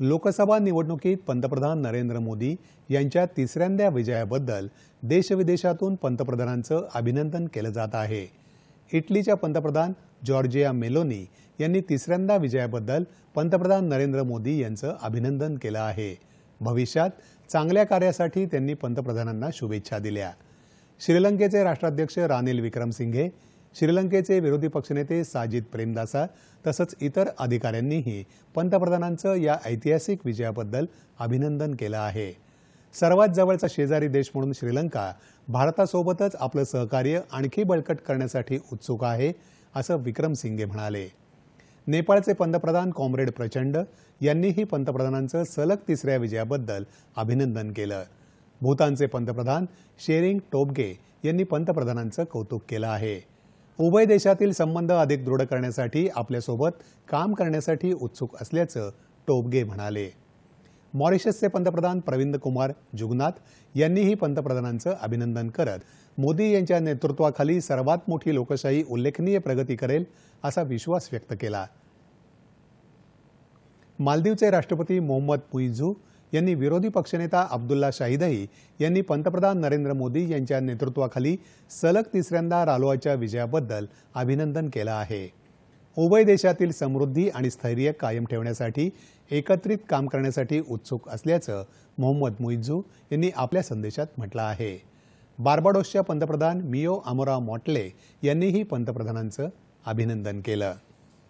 लोकसभा निवडणुकीत पंतप्रधान नरेंद्र मोदी यांच्या तिसऱ्यांदा विजयाबद्दल देशविदेशातून पंतप्रधानांचं अभिनंदन केलं जात आहे. इटलीच्या पंतप्रधान जॉर्जिया मेलोनी यांनी तिसऱ्यांदा विजयाबद्दल पंतप्रधान नरेंद्र मोदी यांचं अभिनंदन केलं आहे. भविष्यात चांगल्या कार्यासाठी त्यांनी पंतप्रधानांना शुभेच्छा दिल्या. श्रीलंकेचे राष्ट्राध्यक्ष रानिल विक्रमसिंघे श्रीलंकेचे विरोधी पक्षनेते साजिद प्रेमदासा तसंच इतर अधिकाऱ्यांनीही पंतप्रधानांचं या ऐतिहासिक विजयाबद्दल अभिनंदन केलं आहे. सर्वात जवळचा शेजारी देश म्हणून श्रीलंका भारतासोबतच आपलं सहकार्य आणखी बळकट करण्यासाठी उत्सुक आहे असं विक्रमसिंगे म्हणाले. नेपाळचे पंतप्रधान कॉम्रेड प्रचंड यांनीही पंतप्रधानांचं सलग तिसऱ्या विजयाबद्दल अभिनंदन केलं. भूतानचे पंतप्रधान शेरिंग टोबगे यांनी पंतप्रधानांचं कौतुक केलं आहे. उभय देशातील संबंध अधिक दृढ करण्यासाठी आपल्यासोबत काम करण्यासाठी उत्सुक असल्याचं टोबगे म्हणाले. मॉरिशसचे पंतप्रधान प्रविंद कुमार जुगनाथ यांनीही पंतप्रधानांचं अभिनंदन करत मोदी यांच्या नेतृत्वाखाली सर्वात मोठी लोकशाही उल्लेखनीय प्रगती करेल असा विश्वास व्यक्त केला. मालदीवचे राष्ट्रपती मोहम्मद मुइझू यांनी विरोधी पक्षनेता अब्दुल्ला शाहिदही यांनी पंतप्रधान नरेंद्र मोदी यांच्या नेतृत्वाखाली सलग तिसऱ्यांदा रालोआच्या विजयाबद्दल अभिनंदन केलं आहे. उभय देशातील समृद्धी आणि स्थैर्य कायम ठेवण्यासाठी एकत्रित काम करण्यासाठी उत्सुक असल्याचं मोहम्मद मुइझू यांनी आपल्या संदेशात म्हटलं आहे. बार्बाडोसच्या पंतप्रधान मियो अमोरा मॉटले यांनीही पंतप्रधानांचं अभिनंदन केलं.